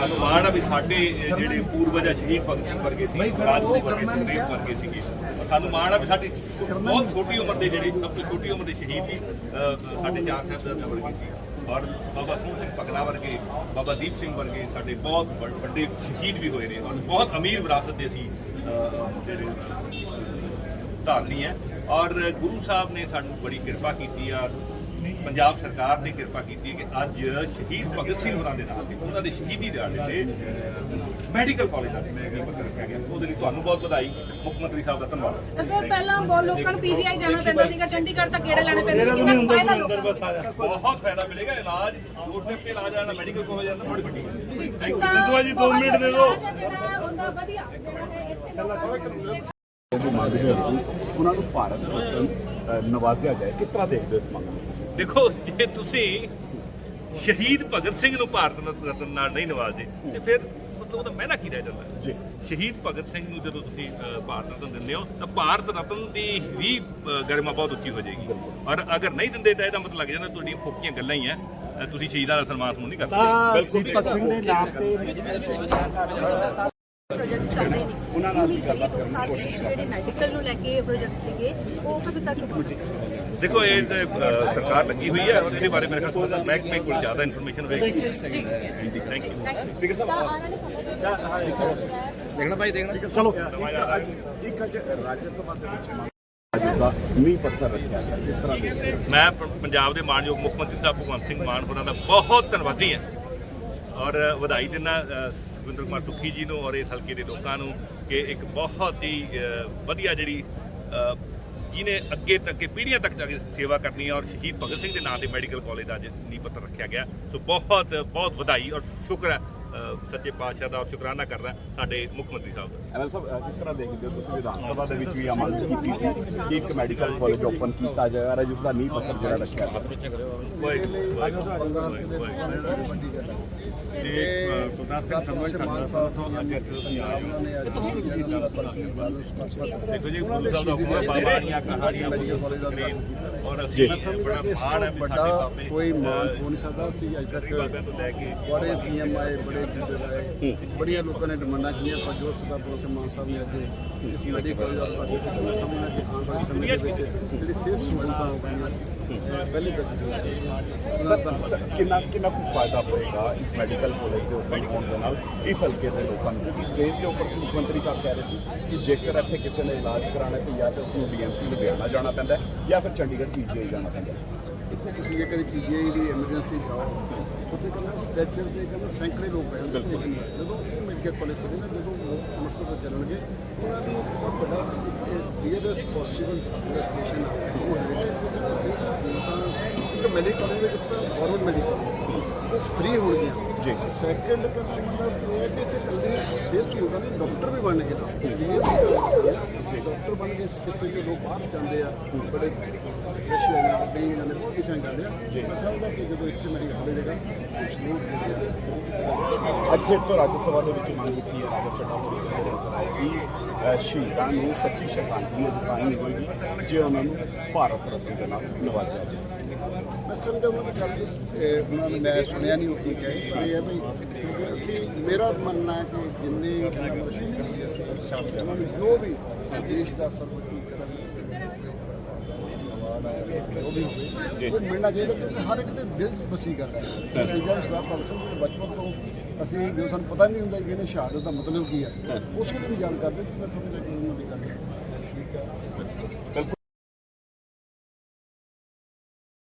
ਸਾਨੂੰ ਮਾਣ ਆ ਵੀ ਸਾਡੇ ਜਿਹੜੇ ਪੂਰਵਜ ਸ਼ਹੀਦ ਭਗਤ ਸਿੰਘ ਵਰਗੇ ਸੀ ਰਾਜ ਸਿੰਘ ਵਰਗੇ ਸੁਖਦੇਵ ਵਰਗੇ ਸੀਗੇ। ਸਾਨੂੰ ਮਾਣ ਆ ਵੀ ਸਾਡੀ ਬਹੁਤ ਛੋਟੀ ਉਮਰ ਦੇ ਜਿਹੜੇ ਸਭ ਤੋਂ ਛੋਟੀ ਉਮਰ ਦੇ ਸ਼ਹੀਦ ਵੀ ਸਾਡੇ ਚਾਰ ਸਾਹਿਬ ਵਰਗੇ ਸੀ। ਔਰ ਬਾਬਾ ਸੋਹਣ ਸਿੰਘ ਪਗਲਾ ਵਰਗੇ ਬਾਬਾ ਦੀਪ ਸਿੰਘ ਵਰਗੇ ਸਾਡੇ ਬਹੁਤ ਵੱਡ- ਸ਼ਹੀਦ ਵੀ ਹੋਏ ਨੇ। ਔਰ ਬਹੁਤ ਅਮੀਰ ਵਿਰਾਸਤ ਦੇ ਸੀ ਜਿਹੜੇ ਧਾਰਨੀ ਹੈ। ਔਰ ਗੁਰੂ ਸਾਹਿਬ ਨੇ ਸਾਨੂੰ ਬੜੀ ਕਿਰਪਾ ਕੀਤੀ ਆ। ਪੰਜਾਬ ਸਰਕਾਰ ਨੇ ਕਿਰਪਾ ਕੀਤੀ ਹੈ ਕਿ ਅੱਜ ਸ਼ਹੀਦ ਭਗਤ ਸਿੰਘ ਹੋਰਾਂ ਦੇ ਨਾਮ ਤੇ ਉਹਨਾਂ ਦੇ ਸ਼ਹੀਦੀ ਦਿਹਾੜੇ ਤੇ ਮੈਡੀਕਲ ਕਾਲਜ ਦਾ ਨਿਯਮਤ ਰੱਖਿਆ ਗਿਆ। ਉਹਦੇ ਲਈ ਤੁਹਾਨੂੰ ਬਹੁਤ ਵਧਾਈ। ਮੁੱਖ ਮੰਤਰੀ ਸਾਹਿਬ ਦਾ ਧੰਨਵਾਦ। ਸਰ ਪਹਿਲਾਂ ਬਹੁਤ ਲੋਕਾਂ ਨੂੰ ਪੀਜੀਆਈ ਜਾਣਾ ਪੈਂਦਾ ਸੀਗਾ ਚੰਡੀਗੜ੍ਹ ਤੱਕ ਗੇੜੇ ਲੈਣੇ ਪੈਂਦੇ ਸੀ ਕਿੰਨਾ ਫਾਇਦਾ ਲੋਕਾਂ ਨੂੰ ਬਹੁਤ ਫਾਇਦਾ ਮਿਲੇਗਾ ਇਲਾਜ ਦੋ ਸਟੈਪ ਤੇ ਇਲਾਜ ਆਣਾ ਮੈਡੀਕਲ ਕਾਲਜ ਆਣਾ ਬੜੀ ਵੱਡੀ ਗੱਲ ਹੈ। Thank you. ਸਿੰਧੂਆ ਜੀ 2 ਮਿੰਟ ਦੇ ਦਿਓ। ਜਿਹੜਾ ਹੁੰਦਾ ਵਧੀਆ ਜਿਹੜਾ ਹੈ ਇੱਥੇ ਉਹਨਾਂ ਨੂੰ ਭਾਰਤ ਰਤਨ ਅ, ਨਵਾਜ਼ਿਆ ਜਾਏ। ਕਿਸ ਤਰ੍ਹਾਂ ਦੇਖਦੇ ਹੋ ਇਸ ਮੰਗ ਨੂੰ ਤੁਸੀਂ? ਦੇਖੋ ਜੇ ਤੁਸੀਂ ਸ਼ਹੀਦ ਭਗਤ ਸਿੰਘ ਨੂੰ ਭਾਰਤ ਰਤਨ ਨਾਲ ਨਹੀਂ ਨਵਾਜ਼ਦੇ ਤੇ ਫਿਰ ਮਤਲਬ ਉਹਦਾ ਮਹਿਨਾ ਕੀ ਰਹਿ ਜਾਂਦਾ? ਜੀ। ਸ਼ਹੀਦ ਭਗਤ ਸਿੰਘ ਨੂੰ ਜਦੋਂ ਤੁਸੀਂ ਭਾਰਤ ਰਤਨ ਦਿੰਦੇ ਹੋ ਤਾਂ ਭਾਰਤ ਰਤਨ ਦੀ ਵੀ ਗਰਿਮਾ ਬਹੁਤ ਉੱਚੀ ਹੋ ਜਾਏਗੀ। ਔਰ ਅਗਰ ਨਹੀਂ ਦਿੰਦੇ ਤਾਂ ਇਹਦਾ ਮਤਲਬ ਲੱਗ ਜਾਂਦਾ ਤੁਹਾਡੀਆਂ ਫੋਕੀਆਂ ਗੱਲਾਂ ਹੀ ਆ ਤੁਸੀਂ ਸ਼ਹੀਦਾਂ ਦਾ ਸਨਮਾਨ ਨਹੀਂ ਕਰਦੇ। ਬਿਲਕੁਲ ਭਗਤ ਸਿੰਘ ਦੇ ਨਾਮ ਤੇ ਚੱਲਦੇ ਨੇ। ਉਹਨਾਂ ਨਾਲ ਵੀ ਕਰੀਏ ਦੋ ਸਾਲ ਦੇ ਵਿੱਚ ਜਿਹੜੇ ਮੈਡੀਕਲ ਨੂੰ ਲੈ ਕੇ ਪ੍ਰੋਜੈਕਟ ਸੀਗੇ ਉਹ ਕਦੋਂ ਤੱਕ ਦੇਖੋ ਇਹ ਤੇ, ਅ, ਸਰਕਾਰ ਲੱਗੀ ਹੋਈ ਹੈ ਔਰ ਇਹਦੇ ਬਾਰੇ ਮੇਰੇ ਖਿਆਲ ਸੰਬੰਧਿਤ ਮਹਿਕਮੇ ਕੋਲ ਜ਼ਿਆਦਾ ਇਨਫੋਰਮੇਸ਼ਨ ਹੋਵੇਗੀ। ਥੈਂਕ ਯੂ ਤਾਂ ਆਉਣ ਵਾਲੇ ਸਮੇਂ ਦੇ ਵਿੱਚ ਚਲੋ। ਇੱਕ ਅੱਜ ਇੱਕ ਅੱਜ ਰਾਜ ਸਭਾ ਦੇ ਵਿੱਚ ਮੰਗ ਅੱਜ ਦਾ ਨੀਂਹ ਪੱਥਰ ਰੱਖਿਆ ਗਿਆ ਕਿਸ ਤਰ੍ਹਾਂ ਦੇਖਦੇ ਹੋ। ਮੈਂ ਪ- ਪੰਜਾਬ ਦੇ ਮਾਨਯੋਗ ਮੁੱਖ ਮੰਤਰੀ ਸਾਹਿਬ ਭਗਵੰਤ ਸਿੰਘ ਮਾਨ ਹੋਰਾਂ ਦਾ ਬਹੁਤ ਧੰਨਵਾਦੀ ਹਾਂ। ਔਰ ਵਧਾਈ ਦਿੰਦਾ ਸੁਖਵਿੰਦਰ ਕੁਮਾਰ ਸੁੱਖੀ ਜੀ ਨੂੰ ਔਰ ਇਸ ਹਲਕੇ ਦੇ ਲੋਕਾਂ ਨੂੰ ਕਿ ਇੱਕ ਬਹੁਤ ਹੀ ਵਧੀਆ ਜਿਹੜੀ ਅ, ਜਿਹਨੇ ਅੱਗੇ ਤੱਕ ਕਿ ਪੀੜ੍ਹੀਆਂ ਤੱਕ ਜਾ ਕੇ ਸੇਵਾ ਕਰਨੀ ਹੈ ਔਰ ਸ਼ਹੀਦ ਭਗਤ ਸਿੰਘ ਦੇ ਨਾਂ ਤੇ ਮੈਡੀਕਲ ਕਾਲਜ ਦਾ ਅੱਜ ਨੀਂਹ ਪੱਥਰ ਰੱਖਿਆ ਗਿਆ। ਸੋ ਬਹੁਤ ਬਹੁਤ ਵਧਾਈ ਔਰ ਸ਼ੁਕਰ ਹੈ ਸੱਚੇ ਪਾਤਸ਼ਾਹ ਦਾ ਸ਼ੁਕਰਾਨਾ ਕਰਦਾ ਸਾਡੇ ਮੁੱਖ ਮੰਤਰੀ ਸਾਹਿਬ ਦਾ। ਐਮਐਲ ਸਾਹਿਬ ਕਿਸ ਤਰ੍ਹਾਂ ਦੇਖਦੇ ਹੋ ਤੁਸੀਂ ਵਿਧਾਨ ਸਭਾ ਦੇ ਵਿੱਚ ਵੀ ਮੰਗ ਕੀਤੀ ਸੀ ਕਿ ਇੱਕ ਮੈਡੀਕਲ ਕਾਲਜ ਓਪਨ ਕੀਤਾ ਜਾਏ ਔਰ ਜਿਸ ਦਾ ਨੀਂਹ ਪੱਥਰ ਜਿਹੜਾ ਰੱਖਿਆ ਇਹ ਗੁਰਦਾਸ ਸਿੰਘ ਸਮਝ ਸਾਡਾ ਅੱਜ ਇੱਥੇ ਤੁਸੀਂ ਆਏ ਹੋ। ਦੇਖੋ ਜੀ ਗੁਰੂ ਸਾਹਿਬ ਦਾ ਹੁਕਮ ਹੈ ਬਾਬਾਰੀਆਂ ਕਹਾਣੀਆਂ ਔਰ ਅਸੀਂ ਬੜਾ ਮਾਣ ਹੈ ਵੀ ਸਾਡੇ ਬਾਬੇ ਕੋਈ ਮਾਣ ਹੋ ਨਹੀਂ ਸਕਦਾ ਸੀ। ਅੱਜ ਤੋਂ ਤੱਕ ਬੜੇ ਸੀਐਮ ਆਏ ਬੜੇ ਲੀਡਰ ਆਏ ਬੜੀਆਂ ਲੋਕਾਂ ਨੇ ਡਿਮਾਂਡਾਂ ਕੀਤੀਆਂ ਪਰ ਜੋ ਸਦਾ ਬੋਸ ਮਾਨ ਸਾਹਿਬ ਨੇ ਅੱਜ ਇਸ ਮੈਡੀਕਲ ਦਾ ਤੁਹਾਡੇ ਤੇ ਮੈਂ ਸਮਝਦਾ ਕਿ ਆਉਣ ਵਾਲੇ ਸਮੇਂ ਦੇ ਵਿੱਚ ਜਿਹੜੀ ਸਿਹਤ ਸਹੂਲਤਾਂ ਹੋਣਗੀਆਂ ਅਹ ਪਹਿਲੇ ਤੱਕ ਦਾ ਸਰ, ਕਿੰਨਾ ਕਿੰਨਾ ਕੁ ਫਾਇਦਾ ਪਏਗਾ ਇਸ ਮੈਡੀਕਲ ਕਾਲਜ ਦੇ ਓਪਨ ਹੋਣ ਦੇ ਨਾਲ ਇਸ ਹਲਕੇ ਦੇ ਲੋਕਾਂ ਨੂੰ? ਕਿਉਂਕਿ ਸਟੇਜ ਦੇ ਉੱਪਰ ਮੁੱਖ ਮੰਤਰੀ ਸਾਹਿਬ ਕਹਿ ਰਹੇ ਸੀ ਕਿ ਜੇਕਰ ਇੱਥੇ ਕਿਸੇ ਨੇ ਇਲਾਜ ਕਰਾਉਣਾ ਹੈ ਤਾਂ ਜਾਂ ਤਾਂ ਉਸਨੂੰ ਡੀਐਮਸੀ ਲੁਧਿਆਣਾ ਜਾਣਾ ਪੈਂਦਾ ਹੈ ਜਾਂ ਫਿਰ ਚੰਡੀਗੜ੍ਹ ਪੀਜੀਆਈ ਜਾਣਾ ਪੈਂਦਾ ਹੈ। ਦੇਖੋ ਤੁਸੀਂ ਜੇ ਕਦੇ ਪੀਜੀਆਈ ਦੀ ਐਮਰਜੈਂਸੀ ਜਾਓ ਉੱਥੇ ਕਹਿੰਦਾ ਸਟ੍ਰੈਚਰ ਤੇ ਕਹਿੰਦਾ ਸੈਂਕੜੇ ਲੋਕ ਪਏ ਹੁੰਦੇ ਨੇ। ਜਦੋਂ ਉਹ ਮੈਡੀਕਲ ਕਾਲਜ ਖੋਲੇ ਨਾ ਜਦੋਂ ਉਹ ਅੰਮ੍ਰਿਤਸਰ ਤੋਂ ਚੱਲਣਗੇ ਉਹਨਾਂ ਦੀ ਇੱਕ ਬਹੁਤ ਵੱਡਾ ਨੀਅਰੈਸਟ ਪੋਸੀਬਲ ਸਟੇਸ਼ਨ ਆ ਉਹ ਹੈ ਇੱਥੇ ਜਿਹੜਾ ਸਿਰਫ ਇੱਕ ਮੈਡੀਕਲ ਕਾਲਜ ਵਿੱਚ ਤਾਂ ਗਵਰਨਮੈਂਟ ਮੈਡੀਕਲ ਉਹ ਫ੍ਰੀ ਹੋਣਗੀਆਂ ਜੀ। ਸੈਕੰਡ ਕਹਿੰਦਾ ਮਤਲਬ ਇਹ ਹੈ ਕਿ ਇੱਥੇ ਕੱਲੇ ਸਿਹਤ ਸਹੂਲਤਾਂ ਨਹੀਂ ਡਾਕਟਰ ਵੀ ਬਣਨਗੇ ਨਾ। ਡਾਕਟਰ ਬਣ ਕੇ ਕਿਤੇ ਕਿ ਲੋਕ ਬਾਹਰ ਜਾਂਦੇ ਆ। ਬੜੇ ਰਸ਼ ਬਈ ਜਾਂਦੇ ਮੈਂ ਸਮਝਦਾ ਕਿ ਇੱਥੇ ਮੇਰੀ ਕੁਝ ਲੋਕ ਜਿਹੜੇ ਆ, ਅੱਜ ਫਿਰ ਤੋਂ ਰਾਜ ਸਭਾ ਦੇ ਵਿੱਚ ਮੰਗ ਕੀਤੀ ਹੈ? ਰਾਜਾ ਆਏ ਕਿ ਸ਼ਹੀਦਾਂ ਨੂੰ ਸੱਚੀ ਸ਼ਰਧਾਂਜਲੀ ਨਹੀਂ ਹੋਏਗੀ ਜੇ ਉਹਨਾਂ ਨੂੰ ਭਾਰਤ ਰਤਨ ਦੇ ਨਾਲ ਨਵਾਜਿਆ ਜਾਏ। ਮੈਂ ਸਮਝਦਾ ਉਹਨਾਂ ਦੀ ਗੱਲ ਇਹ ਉਹਨਾਂ ਨੇ ਮੈਂ ਸੁਣਿਆ ਨਹੀਂ ਉਹ ਕੀ ਕਹੇ ਇਹ ਹੈ ਵੀ ਅਸੀਂ ਮੇਰਾ ਮੰਨਣਾ ਹੈ ਕਿ ਜਿੰਨੇ ਸ਼ਾਮਿਲ ਉਹਨਾਂ ਨੂੰ ਜੋ ਵੀ ਦੇਸ਼ ਦਾ ਸਰਵਉੱਚ ਕਰਨ ਉਹ ਵੀ ਹੋਵੇ ਉਹ ਮਿਲਣਾ ਚਾਹੀਦਾ ਕਿਉਂਕਿ ਹਰ ਇੱਕ ਦੇ ਦਿਲ 'ਚ ਗੱਲ ਹੈ। ਤੇ ਜਿਹੜਾ ਸ਼ਰਾਬ ਦੇ ਬਚਪਨ ਤੋਂ ਅਸੀਂ ਸਾਨੂੰ ਪਤਾ ਨਹੀਂ ਹੁੰਦਾ ਕਿ ਇਹਨੇ ਸ਼ਹਾਦਤ ਦਾ ਮਤਲਬ ਕੀ ਹੈ ਉਸ ਨੂੰ ਵੀ ਯਾਦ ਕਰਦੇ ਸੀ ਮੈਂ ਸਮਝਦਾ ਕਿ ਉਹਨਾਂ ਦੀ ਗੱਲ ਠੀਕ ਹੈ।